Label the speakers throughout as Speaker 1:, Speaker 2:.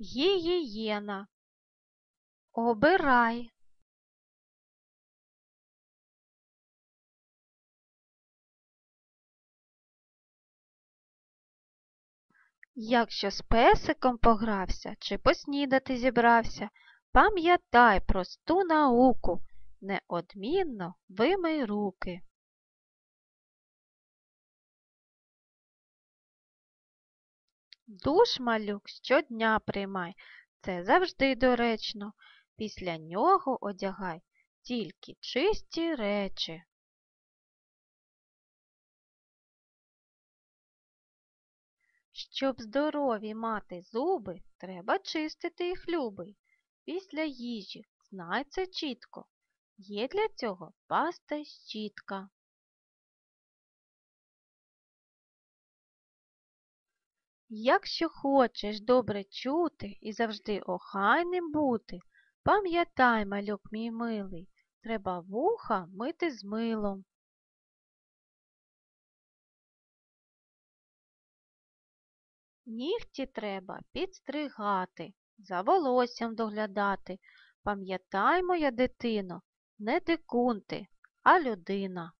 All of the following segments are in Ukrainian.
Speaker 1: Гігієна. Обирай. Якщо з песиком погрався чи поснідати зібрався, пам'ятай просту науку, неодмінно вимий руки. Душ малюк щодня приймай, це завжди доречно. Після нього одягай тільки чисті речі. Щоб здорові мати зуби, треба чистити їх любий. Після їжі знай це чітко. Є для цього паста щітка. Якщо хочеш добре чути і завжди охайним бути, пам'ятай, малюк мій милий, треба вуха мити з милом. Нігті треба підстригати, за волоссям доглядати. Пам'ятай, моя дитино, не дикун ти, а людина.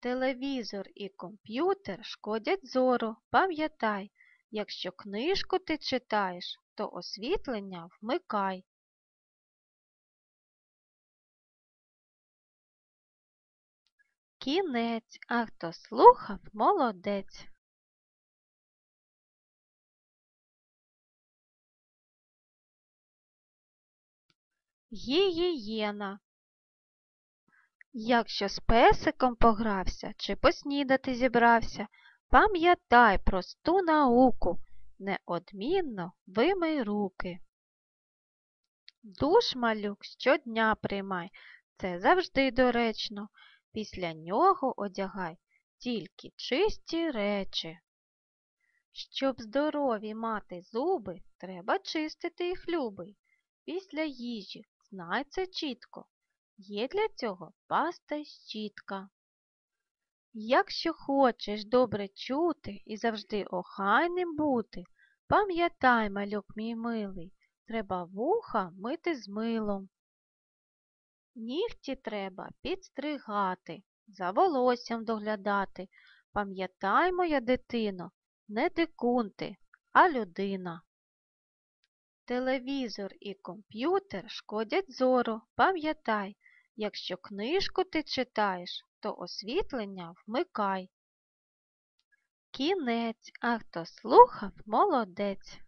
Speaker 1: Телевізор і комп'ютер шкодять зору. Пам'ятай, якщо книжку ти читаєш, то освітлення вмикай. Кінець, а хто слухав, молодець. Гігієна. Якщо з песиком погрався чи поснідати зібрався, пам'ятай просту науку, неодмінно вимий руки. Душ малюк щодня приймай, це завжди доречно. Після нього одягай тільки чисті речі. Щоб здорові мати зуби, треба чистити їх любий. Після їжі знай це чітко. Є для цього паста щітка. Якщо хочеш добре чути і завжди охайним бути, пам'ятай, малюк мій милий, треба вуха мити з милом. Нігті треба підстригати, за волоссям доглядати. Пам'ятай, моя дитино, не дикун ти, а людина. Телевізор і комп'ютер шкодять зору. Пам'ятай, якщо книжку ти читаєш, то освітлення вмикай. Кінець, а хто слухав, молодець.